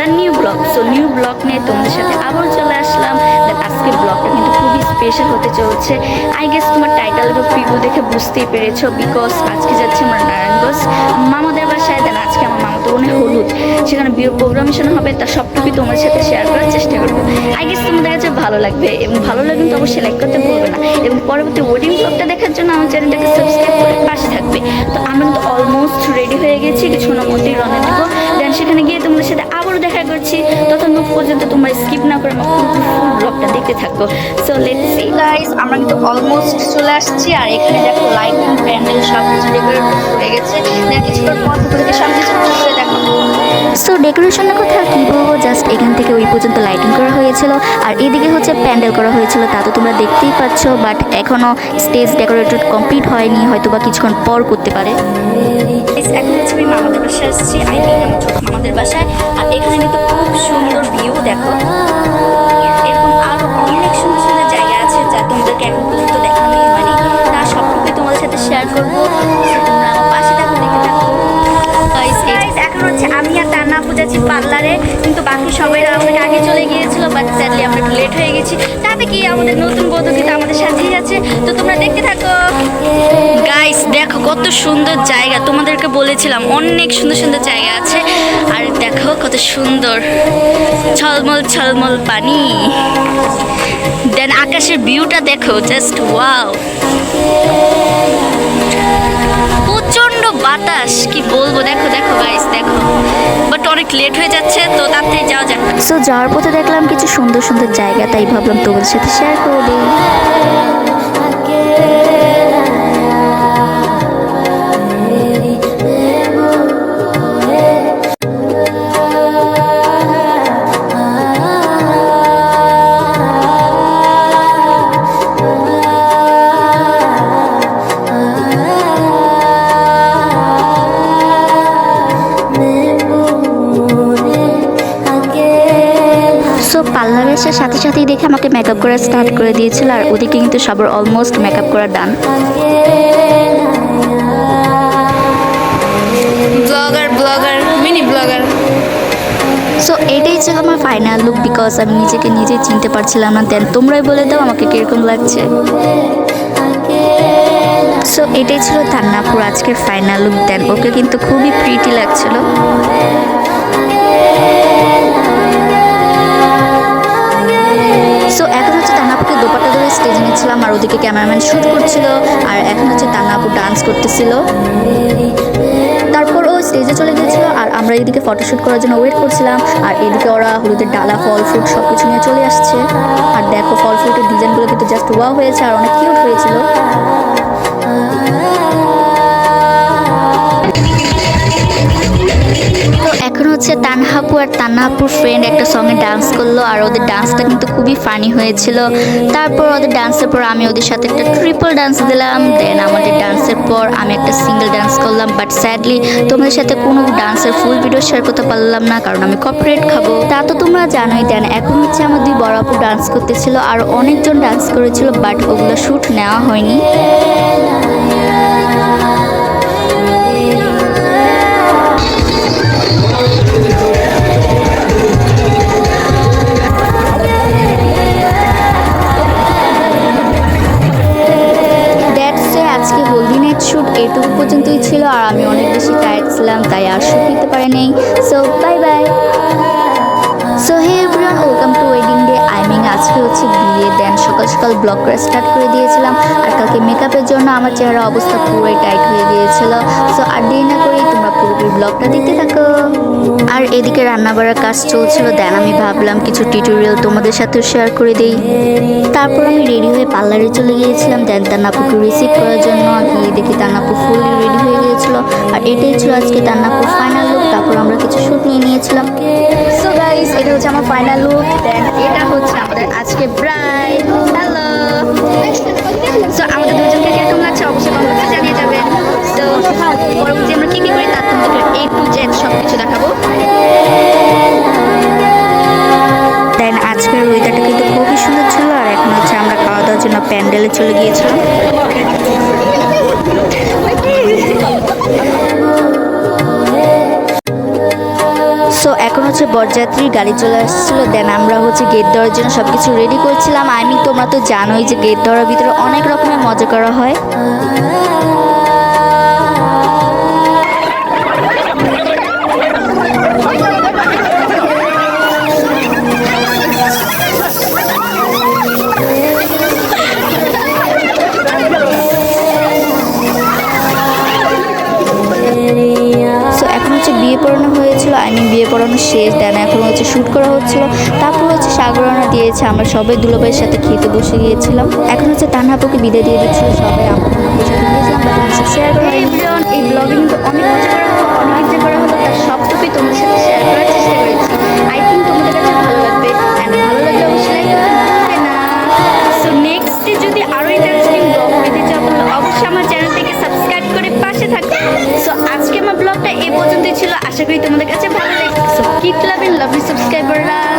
Another new vlog so new vlog নিয়ে তোমাদের সাথে আবার চলে আসলাম। দেন আজকের ব্লগটা কিন্তু খুবই স্পেশাল হতে চলছে। আই গেস তোমার টাইটেল এবং প্রিভিউ দেখে বুঝতেই পেরেছ বিকজ আজকে যাচ্ছি আমরা নারায়ণগঞ্জ মামাদের বাসায় দেন আজকে আমার মামাতো বোনের হলুদ। সেখানে বিয়ের প্রোগ্রামেশন হবে তার সবটুকুই তোমাদের সাথে শেয়ার করার চেষ্টা করব। আই গেস তোমাদের কাছে ভালো লাগবে, এবং ভালো লাগলে তো অবশ্যই লাইক করতে ভুলবে না। এবং পরবর্তী ওয়েডিং ব্লগটা দেখার জন্য আমার চ্যানেলটাকে সাবস্ক্রাইব করে পাশে থাকবে। তো আমরা কিন্তু অলমোস্ট রেডি হয়ে গেছি কিছুক্ষণের মধ্যেই রওনা আবারও দেখা করছি। ততক্ষণ পর্যন্ত তোমরা স্কিপ না করে আমার ফুল ব্লগটা দেখতে থাকো। সো লেটস সি গাইস আমরা কিন্তু অলমোস্ট চলে আসছি আর এখানে দেখো লাইটিং প্যান্ডেল সব কিছু ডেকোরেট গেছে। কিছুক্ষণ পর তোমাদেরকে সব কিছু করে সো ডেকোরেশনের কথা কি বলব? জাস্ট এখান থেকে ওই পর্যন্ত লাইটিং করা হয়েছিল। আর এদিকে হচ্ছে প্যান্ডেল করা হয়েছিল তা তো তোমরা দেখতেই পাচ্ছ বাট এখনও স্টেজ ডেকোরেটেড কমপ্লিট হয়নি হয়তো বা কিছুক্ষণ পর করতে পারে। শেয়ার করব। তোমরা আমার পাশে থাকো দেখে থাকো। Guys, guys, এখন হচ্ছে আমি আর তার নাম যাচ্ছি পার্লারে। কিন্তু বাকি সবাই অনেক আগে চলে গিয়েছিল বাট স্যাডলি আমরা একটু লেট হয়ে গেছি। তাতে কি আমাদের নতুন বধূ কিন্তু আমাদের সাথেই আছে। তো তোমরা দেখতে থাকো। গাইস দেখো কত সুন্দর জায়গা। তোমাদেরকে বলেছিলাম অনেক সুন্দর সুন্দর জায়গা আছে। আর দেখো কত সুন্দর ছলমল ছলমল পানি। দেন আকাশের ভিউটা দেখো জাস্ট ওয়াও বাতাস? কি বলব? দেখো দেখো গাইস দেখো। বাট অনেক লেট হয়ে যাচ্ছে, তো তাড়াতাড়ি যাওয়া যাক। সো যাওয়ার পথে দেখলাম কিছু সুন্দর সুন্দর জায়গা, তাই ভাবলাম তোমাদের সাথে শেয়ার করে দিই। আসার সাথে সাথেই দেখে আমাকে মেকআপ করা স্টার্ট করে দিয়েছিল আর ওদিকে কিন্তু সবার অলমোস্ট মেকআপ করা done vlogger vlogger mini vlogger so এটাই ছিল আমার ফাইনাল লুক বিকজ আমি নিজেকে নিজে চিনতে পারছিলাম না। দেন তোমরাই বলে দাও আমাকে কীরকম লাগছে। সো এটাই ছিল তান্নাপুর আজকের ফাইনাল লুক দেন ওকে কিন্তু খুবই প্রিটি লাগছিল। আর ওদিকে ক্যামেরাম্যান শ্যুট করছিল, আর এখন হচ্ছে তান্নাপু ডান্স করতেছিল। তারপর ও স্টেজে চলে গিয়েছিল, আর আমরা এদিকে ফটোশ্যুট করার জন্য ওয়েট করছিলাম, আর এদিকে ওরা হলুদের ডালা, ফল ফ্রুট সব কিছু নিয়ে চলে আসছে। আর দেখো, ফল ফ্রুটের ডিজাইনগুলো কিন্তু জাস্ট ওয়া হয়েছে, আর অনেক কিউট হয়েছিল। হচ্ছে তানহাপু আর তানহাপুর ফ্রেন্ড একটা সঙ্গে ডান্স করল আর ওদের ডান্সটা কিন্তু খুবই ফানি হয়েছিল। তারপর ওদের ডান্সের পর আমি ওদের সাথে একটা ট্রিপল ডান্স দিলাম। দেন আমাদের ডান্সের পর আমি একটা সিঙ্গেল ডান্স করলাম। বাট স্যাডলি তোমাদের সাথে কোনো ডান্সের ফুল ভিডিও শেয়ার করতে পারলাম না কারণ আমি কপারেট খাব। তা তো তোমরা জানোই দেন এখন হচ্ছে আমার দুই বড় আপু ডান্স করতেছিল আর অনেকজন ডান্স করেছিল বাট ওগুলো শ্যুট নেওয়া হয়নি। টায়ার্ড ছিলাম তাই আর শ্যুট নিতে পারি so bye bye so hey everyone welcome to wedding day I আজকে হচ্ছে বিয়ে। দেন সকাল সকাল ব্লগ করা স্টার্ট করে দিয়েছিলাম। আর কালকে মেকআপের জন্য আমার চেহারা অবস্থা পুরোই টাইট হয়ে গিয়েছিল। সো আর দেরি না করেই তোমরা পুরোপুরি ব্লগটা দেখতে থাকো। আর এদিকে রান্না বাড়ার কাজ চলছিল। দেন আমি ভাবলাম কিছু টিউটোরিয়াল তোমাদের সাথেও শেয়ার করে দিই। তারপর আমি রেডি হয়ে পার্লারে চলে গিয়েছিলাম। দেন তান্নাপুকে রিসিভ করার জন্য। গিয়ে দেখি তান্নাপু ফুললি রেডি হয়ে গিয়েছিল। আর এটাই ছিল আজকে তান্নাপুর ফাইনাল লুক তারপর আমরা কিছু শ্যুট নিয়ে নিয়েছিলাম। সো এটা হচ্ছে আমার ফাইনাল লুক দেন চলে গিয়েছিলাম। সো এখন হচ্ছে বরযাত্রীর গাড়ি চলে আসছিল দেন আমরা হচ্ছে গেট ধরার জন্য সব কিছু রেডি করছিলাম। আমি, তোমরা তো জানোই যে গেট ধরার ভিতরে অনেক রকমের মজা করা হয়। করা হচ্ছিল। তারপর হচ্ছে সাগরানা দিয়েছে, আমরা সবাই দুলাভাইয়ের সাথে খেতে বসে গিয়েছিলাম। এখন হচ্ছে তানহাপুকে বিদায় দিয়ে দিচ্ছিল সবাই এই তোমাদের সাথে আই তোমাদের কাছে ভালো লাগবে। না। সো যদি ব্লগ সাবস্ক্রাইব করে পাশে সো আজকে আমার ব্লগটা এই পর্যন্তই ছিল। আশা করি তোমাদের কাছে ভালো love and lovely subscriber na.